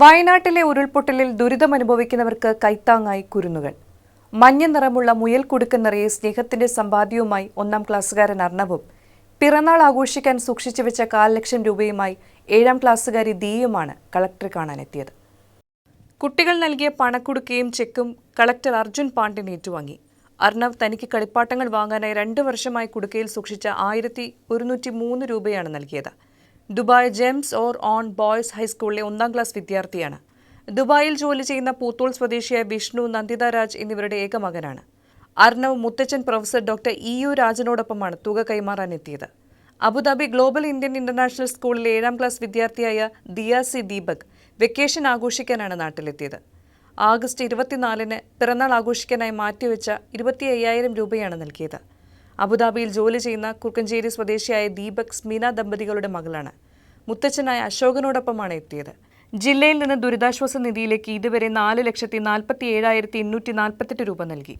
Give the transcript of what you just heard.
വയനാട്ടിലെ ഉരുൾപൊട്ടലിൽ ദുരിതമനുഭവിക്കുന്നവർക്ക് കൈത്താങ്ങായി കുരുന്നുകൾ. മഞ്ഞ നിറമുള്ള മുയൽ കുടുക്ക നിറയെ സ്നേഹത്തിന്റെ സമ്പാദ്യവുമായി ഒന്നാം ക്ലാസ്സുകാരൻ അർണവും പിറന്നാൾ ആഘോഷിക്കാൻ സൂക്ഷിച്ചു വെച്ച കാൽ ലക്ഷം രൂപയുമായി ഏഴാം ക്ലാസ്സുകാരി ദീയുമാണ് കളക്ടറെ കാണാനെത്തിയത്. കുട്ടികൾ നൽകിയ പണക്കുടുക്കയും ചെക്കും കളക്ടർ അർജുൻ പാണ്ഡ്യൻ ഏറ്റുവാങ്ങി. അർണവ് തനിക്ക് കളിപ്പാട്ടങ്ങൾ വാങ്ങാനായി രണ്ട് വർഷമായി കുടുക്കയിൽ സൂക്ഷിച്ച ആയിരത്തി രൂപയാണ് നൽകിയത്. Dubai GEMS our own boys ഹൈസ്കൂളിലെ ഒന്നാം ക്ലാസ് വിദ്യാർത്ഥിയാണ്. ദുബായിൽ ജോലി ചെയ്യുന്ന പൂത്തോൾ സ്വദേശിയായ വിഷ്ണു നന്ദിത രാജ് എന്നിവരുടെ ഏക മകനാണ്. അർണവ് മുത്തച്ഛൻ പ്രൊഫസർ ഡോക്ടർ ഇ യു രാജനോടൊപ്പമാണ് തുക കൈമാറാനെത്തിയത് Abu Dhabi global Indian international സ്കൂളിലെ ഏഴാം ക്ലാസ് വിദ്യാർത്ഥിയായ ദിയാസി ദീപക് വെക്കേഷൻ ആഘോഷിക്കാനാണ് നാട്ടിലെത്തിയത്. ആഗസ്റ്റ് ഇരുപത്തിനാലിന് പിറന്നാൾ ആഘോഷിക്കാനായി മാറ്റിവെച്ച ഇരുപത്തി അയ്യായിരം രൂപയാണ് നൽകിയത്. അബുദാബിയിൽ ജോലി ചെയ്യുന്ന കുറുക്കഞ്ചേരി സ്വദേശിയായ ദീപക് സ്മിന ദമ്പതികളുടെ മകളാണ്. മുത്തച്ഛനായ അശോകനോടൊപ്പമാണ് എത്തിയത്. ജില്ലയിൽ നിന്ന് ദുരിതാശ്വാസ നിധിയിലേക്ക് ഇതുവരെ നാല് ലക്ഷത്തി നാൽപ്പത്തി ഏഴായിരത്തി എണ്ണൂറ്റി നാൽപ്പത്തെട്ട് രൂപ നൽകി.